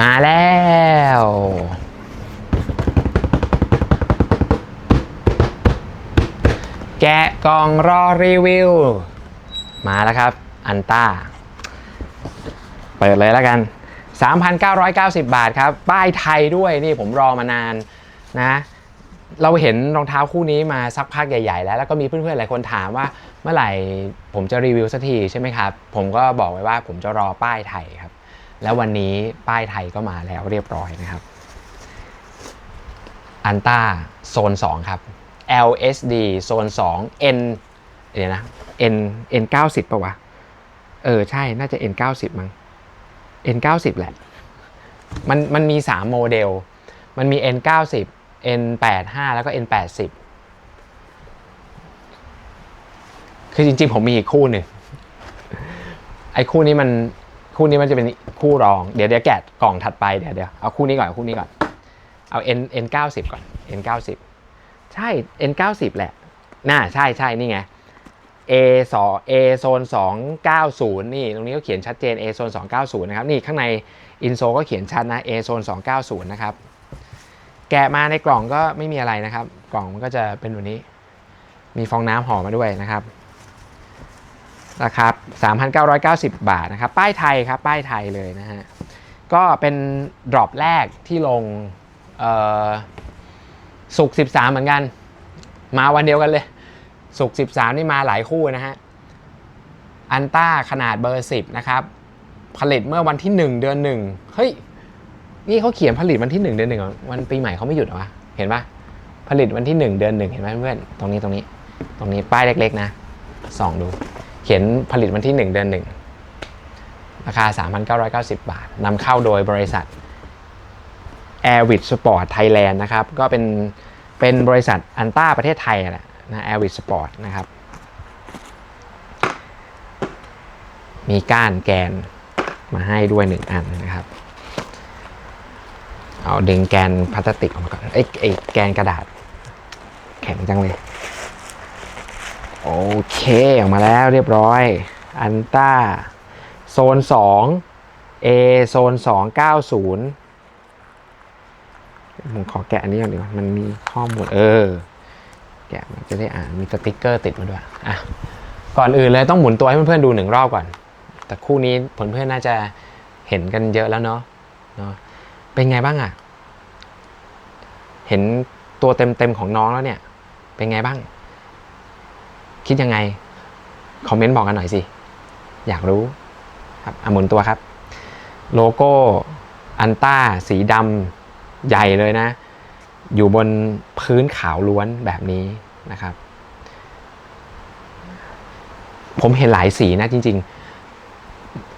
มาแล้ว แกะกล่องรอรีวิว มาแล้วครับ อันต้า เปิดเลยแล้วกัน 3,990 บาทครับ ป้ายไทยด้วยนี่ผมรอมานานนะ เราเห็นรองเท้าคู่นี้มาสักพักใหญ่ ๆ แล้ว แล้วก็มีเพื่อนๆหลายคนถามว่าเมื่อไหร่ผมจะรีวิวสักทีใช่ไหมครับ ผมก็บอกไว้ว่าผมจะรอป้ายไทยครับ แล้ววันนี้ป้ายไทยก็มาแล้วเรียบร้อยนะครับอันต้าโซน 2 ครับ LSD โซน 2 N เดี๋ยวนะ N N 90ป่าวะ เออ ใช่ น่าจะ N 90มั้ง N 90แหละ มันมันมี 3 โมเดล มันมี N 90 N 85แล้วก็ N 80คือจริงๆ ผมมีอีกคู่หนึ่ง ไอ้คู่นี้มัน คู่นี้มันจะเป็นคู่รอง เดี๋ยวเดี๋ยวแกะกล่องถัดไปเดี๋ยวเดี๋ยวเอาคู่นี้ก่อนเอาคู่นี้ก่อน เอา N N 90 ก่อน N 90ใช่ N 90แหละ น่าใช่ใช่นี่ไง A 2 A โซน290 นี่ ตรงนี้ก็เขียนชัดเจน A โซน290 นะครับ นี่ข้างในอินโซก็เขียนชัดนะ A โซน290 นะครับ แกะมาในกล่องก็ไม่มีอะไรนะครับ กล่องมันก็จะเป็นแบบนี้ มีฟองน้ำห่อมาด้วยนะครับ นะครับ3,990 บาทนะครับ ป้ายไทยครับ ป้ายไทยเลยนะฮะ ก็เป็นดรอปแรกที่ลงสุก13 เหมือนกัน มาวันเดียวกันเลย สุก13 นี่มาหลายคู่นะฮะ อันต้าขนาดเบอร์ 10 นะครับ ผลิตเมื่อวันที่ 1 เดือน 1 เฮ้ย นี่เขาเขียนผลิตวันที่ 1 เดือน1เหรอวันปีใหม่เขาไม่หยุดเหรอวะ เห็นปะผลิตวันที่ 1 เดือน 1 เห็นไหมเพื่อน ตรงนี้ตรงนี้ ตรงนี้ป้ายเล็ก ๆ นะส่องดู ขียนผลิตวันที่ 1 เดือน 1 ราคา 3,990 บาทนำเข้าโดยบริษัท Airwit Sport Thailand นะครับ ก็เป็นเป็นบริษัทอันต้าประเทศไทยแหละนะ Airwit Sport นะครับ มีก้านแกนมาให้ด้วยหนึ่งอันนะครับ เอาดึงแกนพลาสติกออกมาก่อนไอ้ไอ้แกนกระดาษ แข็งจังเลย โอเคออกมาแล้วเรียบร้อยอันต้าโซน 2 A โซน 290 ผมขอแกะอันนี้ก่อนดีกว่ามันมีข้อมูลเออ แกะมันจะได้อ่านมีสติ๊กเกอร์ติดมาด้วยอะก่อนอื่นเลยต้องหมุนตัวให้เพื่อนๆดูหนึ่งรอบก่อน แต่คู่นี้เพื่อนๆน่าจะเห็นกันเยอะแล้วเนาะเนาะเป็นไงบ้างอะ เห็นตัวเต็มๆของน้องแล้วเนี่ย เป็นไงบ้าง คิดยังไง คอมเมนต์บอกกันหน่อยสิ อยากรู้ครับอะหมุนตัวครับ โลโก้อันต้าสีดำใหญ่เลยนะ อยู่บนพื้นขาวล้วนแบบนี้นะครับ ผมเห็นหลายสีนะจริง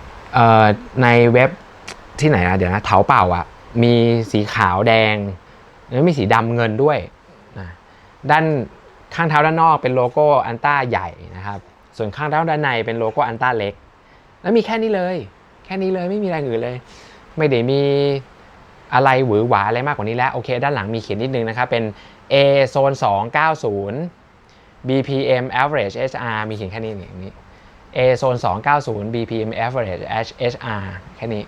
ๆในเว็บที่ไหนอะเดี๋ยวนะเถาเป่าอะมีสีขาวแดงแล้วมีสีดำเงินด้วยนะด้าน ข้างเท้าด้านนอกเป็นโลโก้อันต้าใหญ่นะครับ ส่วนข้างเท้าด้านในเป็นโลโก้อันต้าเล็ก แล้วมีแค่นี้เลย แค่นี้เลยไม่มีอะไรอื่นเลย ไม่ได้มีอะไรหวือหวาอะไรมากกว่านี้แล้ว โอเค ด้านหลังมีเขียนนิดนึงนะครับ เป็น A โซน290 BPM average HR มีเขียนแค่นี้อย่างนี้ A โซน290 BPM average HR แค่นี้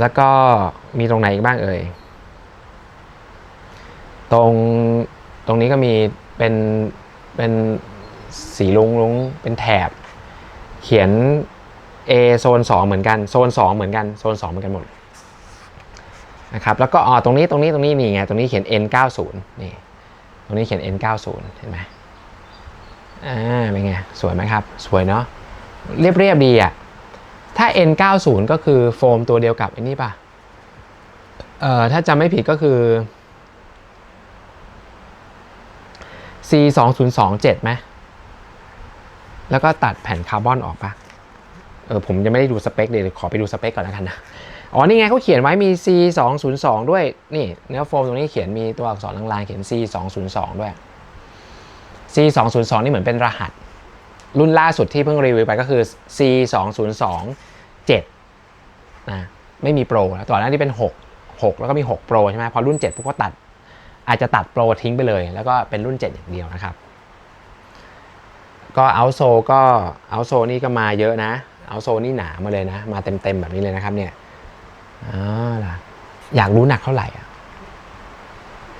แล้วก็มีตรงไหนอีกบ้างเอ่ย ตรง ตรงนี้ก็มีเป็นเป็นสีลุงลุงเป็นแถบ เขียน A โซน 2 เหมือนกันโซน 2 เหมือนกันโซน 2 เหมือนกันหมดนะครับแล้วก็อ๋อตรงนี้ตรงนี้ตรงนี้นี่ไงตรงนี้เขียน N 90นี่ตรงนี้เขียน N 90เห็นไหมอ่าเป็นไงสวยไหมครับ สวยเนาะเรียบเรียบดีอะถ้า N 90ก็คือโฟมตัวเดียวกับไอ้นี่ป่ะเอ่อถ้าจำไม่ผิดก็คือ C 2 0 2 7ไหมแล้วก็ตัดแผ่นคาร์บอนออกปะเออผมยังไม่ได้ดูสเปคเดี๋ยขอไปดูสเปคก่อนแล้วกันนะ อ๋อ นี่ไงเขาเขียนไว้มี C 2 0 2ด้วย นี่เนื้อโฟมตรงนี้เขียนมีตัวอักษรลางๆเขียน C 2 0 2ด้วย C 2 0 2นี่เหมือนเป็นรหัส รุ่นล่าสุดที่เพิ่งรีวิวไปก็คือ C 2 0 2 7นะไม่มีโปรแล้วต่อนนั้นที่เป็น 6 6 แล้วก็มี6โปรใช่ไหมพอรุ่น7พวกก็ตัด อาจจะตัดโปรทิ้งไปเลย แล้วก็เป็นรุ่น 7 อย่างเดียวนะครับ ก็เอาโซก็เอาโซนี่ก็มาเยอะนะเอาโซนี่หนามาเลยนะ มาเต็มๆแบบนี้เลยนะครับเนี่ยอ๋อล่ะอยากรู้หนักเท่าไหร่อะ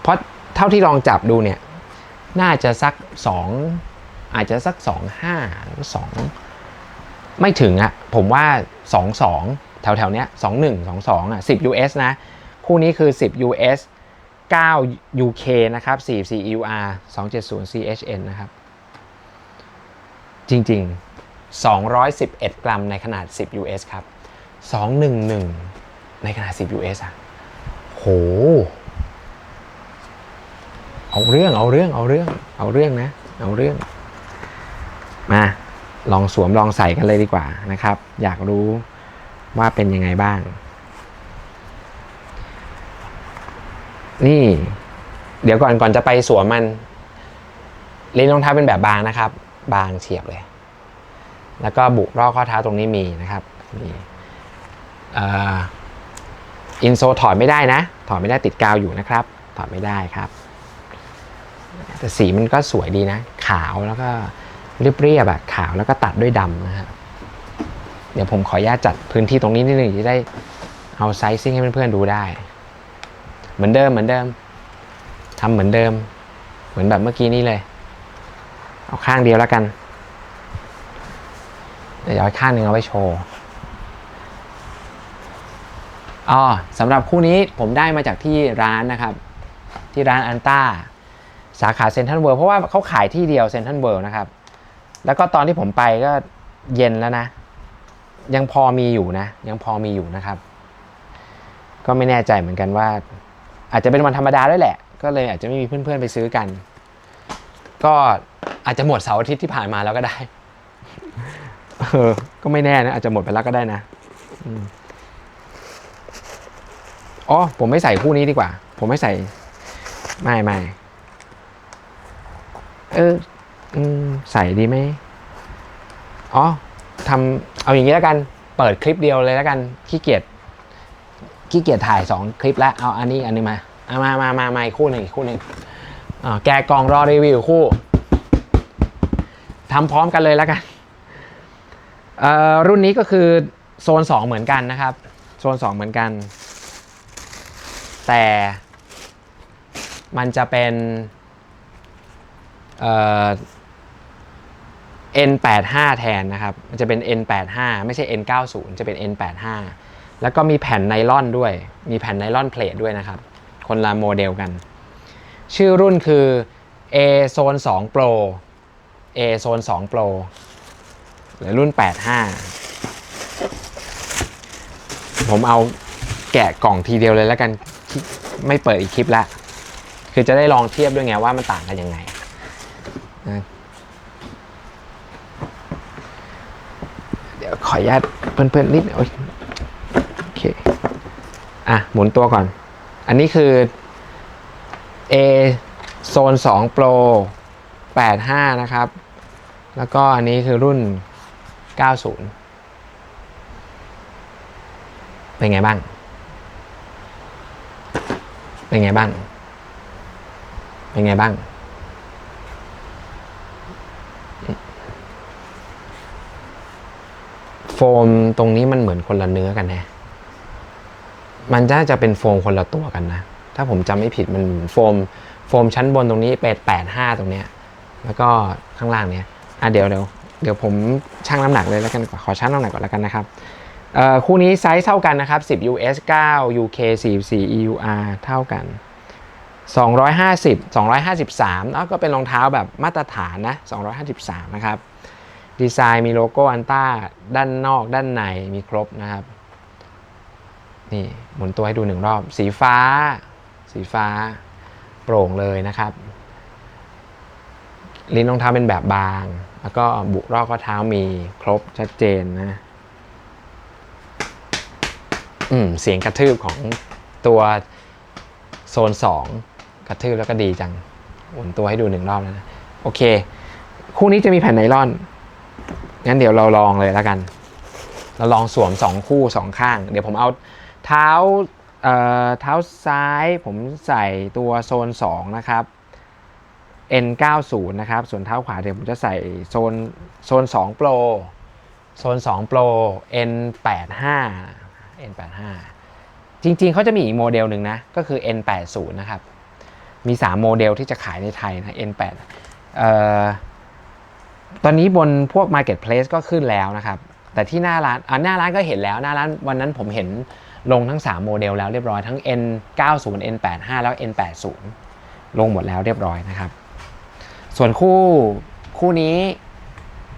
เพราะเท่าที่ลองจับดูเนี่ย น่าจะสักสองอาจจะสักสองห้าหรือสองไม่ถึงอะผมว่าสองสองแถวแถวๆเนี้ยสองหนึ่งสองสองอะสิบ US นะ คู่นี้คือ 10 US 9 UK นะครับ 44 EUR 270 CHN นะครับ จริงๆ 211 กรัมในขนาด 10 US ครับ 211 ในขนาด 10 US อะโห เอาเรื่อง เอาเรื่อง เอาเรื่อง เอาเรื่องนะ เอาเรื่อง มา ลองสวมลองใส่กันเลยดีกว่านะครับ อยากรู้ว่าเป็นยังไงบ้าง นี่ เดี๋ยวก่อนก่อนจะไปสวมมันลิ้นรองเท้าเป็นแบบบางนะครับ บางเฉียบเลย แล้วก็บุรอบข้อเท้าตรงนี้มีนะครับมีอินโซถอดไม่ได้นะ ถอดไม่ได้ติดกาวอยู่นะครับ ถอดไม่ได้ครับ แต่สีมันก็สวยดีนะ ขาวแล้วก็เรียบๆอะขาวแล้วก็ตัดด้วยดำนะฮะเดี๋ยวผมขออนุญาตจัดพื้นที่ตรงนี้นิดนึงจะได้เอาไซซิ่งให้เพื่อนๆดูได้ เหมือนเดิมเหมือนเดิมทำเหมือนเดิม เหมือนแบบเมื่อกี้นี้เลย เอาข้างเดียวแล้วกันเดี๋ยวเอาอีกข้างหนึ่งเอาไว้โชว์อ๋อสำหรับคู่นี้ผมได้มาจากที่ร้านนะครับ ที่ร้านอันต้าสาขาเซนทรัลเวิลด์เพราะว่าเขาขายที่เดียวเซนทรัลเวิลด์นะครับ แล้วก็ตอนที่ผมไปก็เย็นแล้วนะ ยังพอมีอยู่นะ ยังพอมีอยู่นะครับ ก็ไม่แน่ใจเหมือนกันว่า อาจจะเป็นวันธรรมดาด้วยแหละ ก็เลยอาจจะไม่มีเพื่อนๆไปซื้อกัน ก็อาจจะหมดเสาร์อาทิตย์ที่ผ่านมาแล้วก็ได้เออก็ไม่แน่นะอาจจะหมดไปแล้วก็ได้นะอ๋อผมไม่ใส่คู่นี้ดีกว่า ผมไม่ใส่ ไม่ไม่เอออใส่ดีไหมอ๋อทำเอาอย่างนี้แล้วกัน เปิดคลิปเดียวเลยแล้วกันขี้เกียจ ขี้เกียจถ่ายสองคลิปแล้วเอาอันนี้อันนึงมาเอามามามามาอีกคู่หนึ่งอีกคู่หนึ่งแกกล่องรอรีวิวคู่ทำพร้อมกันเลยแล้วกันรุ่นนี้ก็คือโซน 2 เหมือนกันนะครับ โซน 2 เหมือนกัน แต่มันจะเป็นเอ่อ N85 แทนนะครับ มันจะเป็น N85 ไม่ใช่ N90 จะเป็น N85 แล้วก็มีแผ่นไนล่อนด้วย มีแผ่นไนล่อนเพลทด้วยนะครับ คนละโมเดลกัน ชื่อรุ่นคือ A Zone 2 Pro A Zone 2 Pro หรือรุ่น 85 ผมเอาแกะกล่องทีเดียวเลยแล้วกัน ไม่เปิดอีกคลิปล้วคือจะได้ลองเทียบด้วยไงว่ามันต่างกันยังไง เดี๋ยวขออนุญาตเพื่อนๆนิดหน่อยโอ๊ย อะหมุนตัวก่อน อันนี้คือ A โซน2 Pro 85 นะครับ แล้วก็อันนี้คือรุ่น 90 เป็นไงบ้าง เป็นไงบ้าง เป็นไงบ้างโฟมตรงนี้มันเหมือนคนละเนื้อกันแฮะ มันน่าจะเป็นโฟมคนละตัวกันนะ ถ้าผมจำไม่ผิดมันโฟมโฟมชั้นบนตรงนี้เป็นแปดห้าตรงเนี้ย แล้วก็ข้างล่างเนี้ยอะเดี๋ยวเดี๋ยวเดี๋ยวผมชั่งน้ำหนักเลยแล้วกันขอชั่งน้ำหนักก่อนแล้วกันนะครับเอ่อคู่นี้ไซส์เท่ากันนะครับ 10 US 9 UK 44 EUR เท่ากัน 250 253แล้วก็เป็นรองเท้าแบบมาตรฐานนะ 253 นะครับ ดีไซน์มีโลโก้อันต้าด้านนอกด้านในมีครบนะครับ นี่หมุนตัวให้ดูหนึ่งรอบ สีฟ้า สีฟ้า โปร่งเลยนะครับ ลิ้นรองเท้าเป็นแบบบาง แล้วก็บุรอบข้อเท้ามีครบชัดเจนนะอืมเสียงกระทืบของตัวโซน 2 กระทืบแล้วก็ดีจังหมุนตัวให้ดูหนึ่งรอบแล้วนะ โอเค คู่นี้จะมีแผ่นไนล่อน งั้นเดี๋ยวเราลองเลยแล้วกัน เราลองสวม 2 คู่ 2 ข้าง เดี๋ยวผมเอา เท้าเเท้าซ้ายผมใส่ตัวโซน 2 นะครับ N90 นะครับ ส่วนเท้าขวาเดี๋ยวผมจะใส่โซนโซน 2 Pro โซน 2 Pro N85 N85 จริงๆ เขาจะมีอีกโมเดลหนึ่งนะ ก็คือ N80 นะครับ มี 3 โมเดลที่จะขายในไทยนะ N8 ตอนนี้บนพวก Marketplace ก็ขึ้นแล้วนะครับ แต่ที่หน้าร้านอ่าหน้าร้านก็เห็นแล้วหน้าร้านวันนั้นผมเห็นลงทั้ง 3 โมเดลแล้วเรียบร้อยทั้ง N90 N85 แล้ว N80 ลงหมดแล้วเรียบร้อยนะครับ ส่วนคู่คู่นี้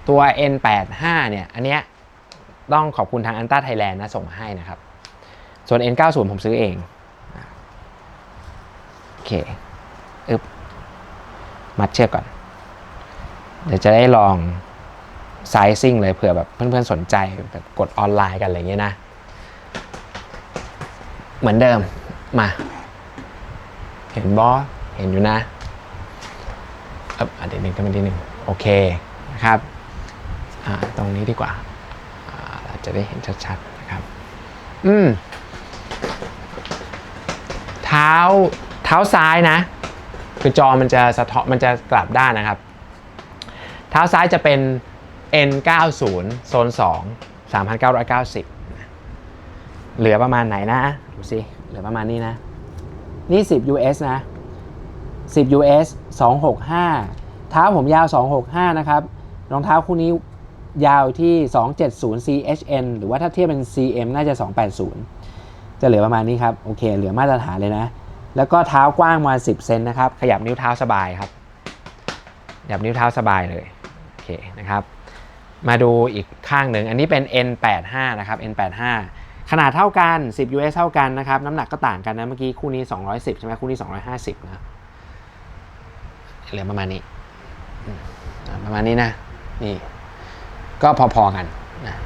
ตัว N85 เนี่ยอันเนี้ยต้องขอบคุณทางอันต้าไทยแลนด์นะส่งมาให้นะครับ ส่วน N90 ผมซื้อเองโอเคอึบมัดเชือกก่อน เดี๋ยวจะได้ลอง ไซซิ่งเลยเผื่อแบบเพื่อนๆสนใจแบบกดออนไลน์กันอะไรเงี้ยนะ เหมือนเดิมมา เห็นบอสเห็นอยู่นะเอบอะเดียวหนึ่งกันมาทีหนึ่งโอเคนะครับอ่าตรงนี้ดีกว่าอ่าเราจะได้เห็นชัดๆนะครับ อืมเท้าเท้าซ้ายนะ คือจอมันจะสะท้อนมันจะกลับด้านนะครับ เท้าซ้ายจะเป็น N90 โซน 2 3,990 เหลือประมาณไหนนะ ดูสิ เหลือประมาณนี้นะ นี่ 10 US นะ 10 US 265 เท้าผมยาว 265 นะครับ รองเท้าคู่นี้ยาวที่ 270 CHN หรือว่าถ้าเทียบเป็น CM น่าจะ 280 จะเหลือประมาณนี้ครับ โอเค เหลือมาตรฐานเลยนะ แล้วก็เท้ากว้างมา 10 เซนนะครับ ขยับนิ้วเท้าสบายครับ ขยับนิ้วเท้าสบายเลย โอเคนะครับ มาดูอีกข้างหนึ่ง อันนี้เป็น N85 นะครับ N85 ขนาดเท่ากัน 10 US เท่ากันนะครับ น้ำหนักก็ต่างกันนะ เมื่อกี้คู่นี้ 210 ใช่ไหมคู่นี้ 250 นะเหลือประมาณนี้ ประมาณนี้นะ นี่ ก็พอๆกันนะ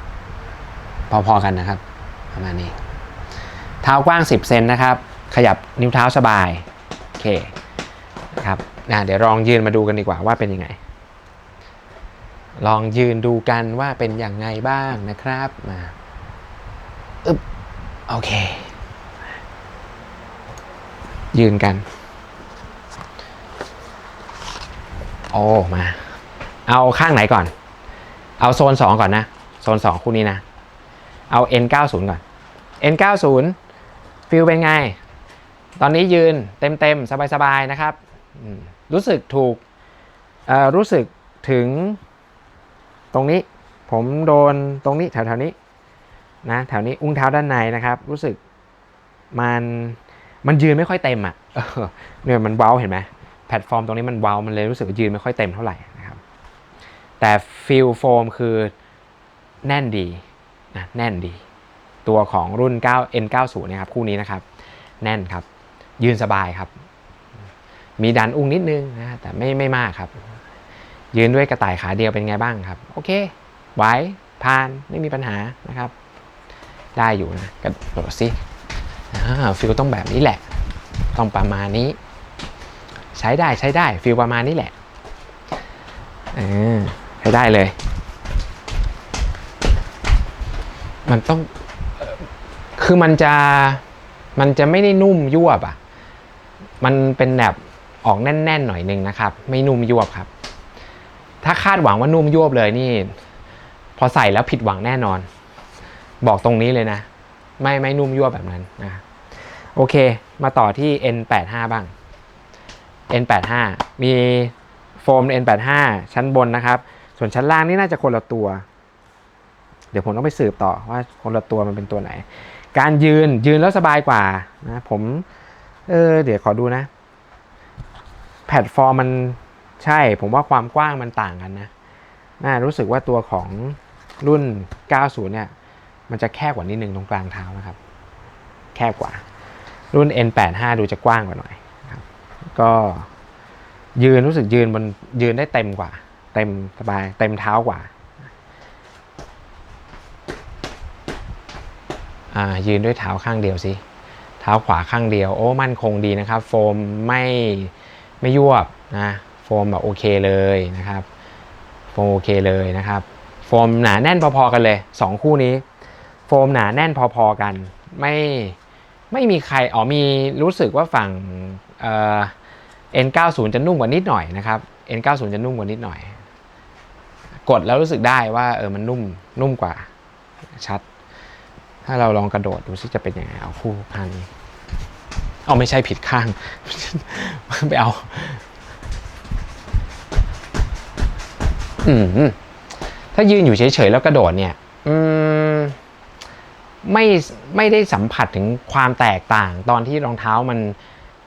พอๆกันนะครับ ประมาณนี้ เท้ากว้าง 10 เซนนะครับ ขยับนิ้วเท้าสบาย โอเคนะครับนะเดี๋ยวลองยืนมาดูกันดีกว่าว่าเป็นยังไง ลองยืนดูกันว่าเป็นอย่างไงบ้างนะครับมาอึบโอเค ยืนกัน โอ้มา เอาข้างไหนก่อน เอาโซน 2 ก่อนนะ โซน 2 คู่นี้นะ เอา N90 ก่อน N90 ฟิลเป็นไง ตอนนี้ยืนเต็มๆ สบายๆ นะครับ รู้สึกถูกรู้สึกถึง รงนี้ผมโดนตรงนี้แถวๆนี้นะแถวนี้อุ้งเท้าด้านในนะครับ รู้สึกมันมันยืนไม่ค่อยเต็มอะเออเนี่ยมันเว้าเห็นไหมแพลตฟอร์มตรงนี้มันเว้ามันเลยรู้สึกว่ายืนไม่ค่อยเต็มเท่าไหร่นะครับแต่ฟิลโฟมคือแน่นดีนะแน่นดี ตัวของรุ่น9 N90 เนี่ยครับคู่นี้นะครับ แน่นครับ ยืนสบายครับ มีดันอุ้งนิดนึงนะแต่ไม่ไม่มากครับ ยืนด้วยกระต่ายขาเดียวเป็นไงบ้างครับ โอเคไหวผ่านไม่มีปัญหานะครับ ได้อยู่นะกระโดดสิฟิลต้องแบบนี้แหละ ต้องประมาณนี้ ใช้ได้ใช้ได้ฟิลประมาณนี้แหละอใช้ได้เลย มันต้องคือมันจะมันจะไม่ได้นุ่มยวบอะ มันเป็นแบบออกแน่นๆหน่อยนึงนะครับ ไม่นุ่มยวบครับ ถ้าคาดหวังว่านุ่มยวบเลยนี่ พอใส่แล้วผิดหวังแน่นอน บอกตรงนี้เลยนะ ไม่ไม่นุ่มยวบแบบนั้นนะโอเค มาต่อที่ N85 บ้าง N85 มีโฟม N85 ชั้นบนนะครับ ส่วนชั้นล่างนี่น่าจะคนละตัว เดี๋ยวผมต้องไปสืบต่อว่าคนละตัวมันเป็นตัวไหน การยืนยืนแล้วสบายกว่านะผม เออเดี๋ยวขอดูนะ แพลตฟอร์มมัน ใช่ผมว่าความกว้างมันต่างกันนะน่ารู้สึกว่าตัวของรุ่น 90 เนี่ย มันจะแคบกว่านิดนึงตรงกลางเท้านะครับ แคบกว่า รุ่น N85 ดูจะกว้างกว่าหน่อยครับ ก็ยืนรู้สึกยืนบนยืนได้เต็มกว่า เต็มสบายเต็มเท้ากว่าอ่ายืนด้วยเท้าข้างเดียวสิ เท้าขวาข้างเดียว โอ้ มั่นคงดีนะครับ โฟมไม่ไม่ยวบนะ โฟมแบบโอเคเลยนะครับ โฟมโอเคเลยนะครับ โฟมหนาแน่นพอๆกันเลย 2 คู่นี้ โฟมหนาแน่นพอๆกัน ไม่ไม่มีใครอ๋อมีรู้สึกว่าฝั่งเอ่อ N90 จะนุ่มกว่านิดหน่อยนะครับ N90 จะนุ่มกว่านิดหน่อย กดแล้วรู้สึกได้ว่าเออมันนุ่มนุ่มกว่าชัด ถ้าเราลองกระโดดดูซิจะเป็นยังไงเอาคู่ข้างนี้เอาไม่ใช่ผิดข้าง ไปเอา ถ้ายืนอยู่เฉยๆแล้วกระโดดเนี่ยอืมไม่ไม่ได้สัมผัสถึงความแตกต่าง ตอนที่รองเท้ามัน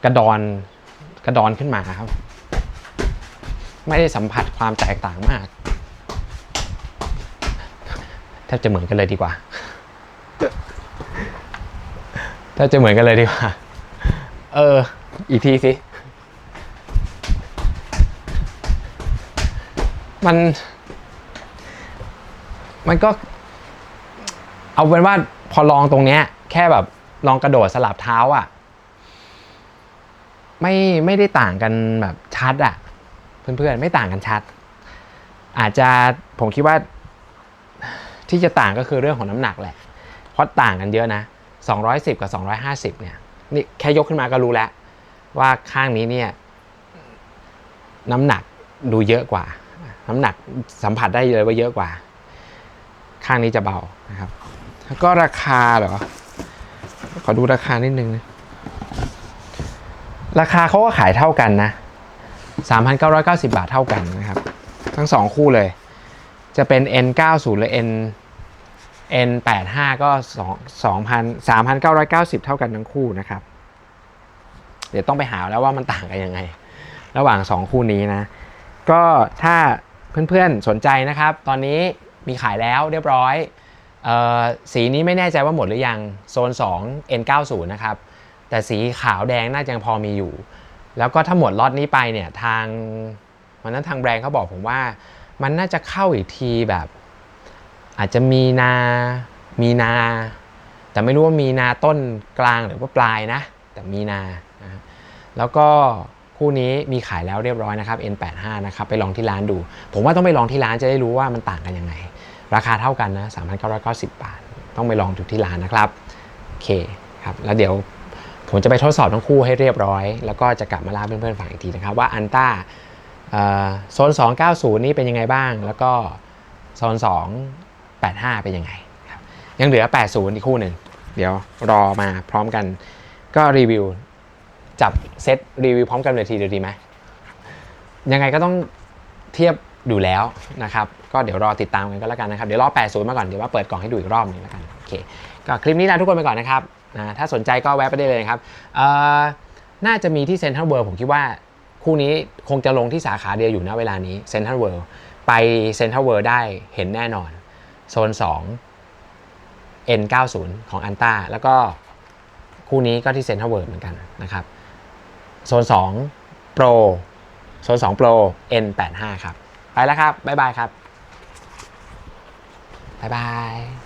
กระดอนกระดอนขึ้นมาครับ ไม่ได้สัมผัสความแตกต่างมากแทบจะเหมือนกันเลยดีกว่าแทบจะเหมือนกันเลยดีกว่า เออ อีกทีสิ มัน มันก็ เอาเป็นว่าพอลองตรงเนี้ย แค่แบบลองกระโดดสลับเท้าอะ่ะ ไม่ไม่ได้ต่างกันแบบชัดอะ่ะ เพื่อนๆไม่ต่างกันชัด อาจจะผมคิดว่าที่จะต่างก็คือเรื่องของน้ำหนักแหละ เพราะต่างกันเยอะนะ 210 กับ 250 เนี่ย นี่แค่ยกขึ้นมาก็รู้แล้ว ว่าข้างนี้เนี่ย น้ำหนักดูเยอะกว่า น้ำหนักสัมผัสได้เลยว่าเยอะกว่า ข้างนี้จะเบานะครับ แล้วก็ราคาเหรอ ขอดูราคานิดนึงนะราคาเขาก็ขายเท่ากันนะ 3,990 บาทเท่ากันนะครับ ทั้งสองคู่เลย จะเป็น N90 หรือ N N85 ก็2 2,000 3,990 เท่ากันทั้งคู่นะครับ เดี๋ยวต้องไปหาแล้วว่ามันต่างกันยังไง ระหว่าง 2 คู่นี้นะ ก็ถ้า เพื่อนๆสนใจนะครับ ตอนนี้มีขายแล้วเรียบร้อยออสีนี้ไม่แน่ใจว่าหมดหรือยังโซน 2 N90 นะครับ แต่สีขาวแดงน่าจะยังพอมีอยู่ แล้วก็ถ้าหมดล็อตนี้ไปเนี่ยทางวันนั้นทางแบรนด์เขาบอกผมว่า มันน่าจะเข้าอีกทีแบบ อาจจะมีนามีนา แต่ไม่รู้ว่ามีนาต้นกลางหรือว่าปลายนะ แต่มีนานะแล้วก็ คู่นี้มีขายแล้วเรียบร้อยนะครับ N85 นะครับไปลองที่ร้านดู ผมว่าต้องไปลองที่ร้านจะได้รู้ว่ามันต่างกันยังไง ราคาเท่ากันนะ 3,990 บาท ต้องไปลองดูที่ร้านนะครับโอเคครับแล้วเดี๋ยวผมจะไปทดสอบทั้งคู่ให้เรียบร้อย แล้วก็จะกลับมาเล่าเพื่อนๆฟังอีกทีนะครับว่าอันต้าโซน 290 นี่เป็นยังไงบ้าง แล้วก็โซน 285 เป็นยังไงครับยังเหลือ 80 อีกคู่หนึ่ง เดี๋ยวรอมาพร้อมกันก็รีวิว จับเซตรีวิวพร้อมกันเลยทีเดียวดีไหมยังไงก็ต้องเทียบดูแล้วนะครับ ก็เดี๋ยวรอติดตามกันก็แล้วกันนะครับ เดี๋ยวรอ 80 มาก่อน เดี๋ยวว่าเปิดกล่องให้ดูอีกรอบนึงแล้วกัน โอเค ก็คลิปนี้ลาทุกคนไปก่อนนะครับนะถ้าสนใจก็แวะไปได้เลยนะครับ น่าจะมีที่เซ็นทรัลเวิลด์ผมคิดว่าคู่นี้คงจะลงที่สาขาเดียวอยู่ณเวลานี้เซ็นทรัลเวิลด์ไปเซ็นทรัลเวิลด์ได้เห็นแน่นอน โซน 2 N90 ของอันต้าแล้วก็คู่นี้ก็ที่เซ็นทรัลเวิลด์เหมือนกันนะครับ โซน2 Pro โซน2 Pro N85 ครับ ไปแล้วครับ บ๊ายบายครับ บ๊ายบาย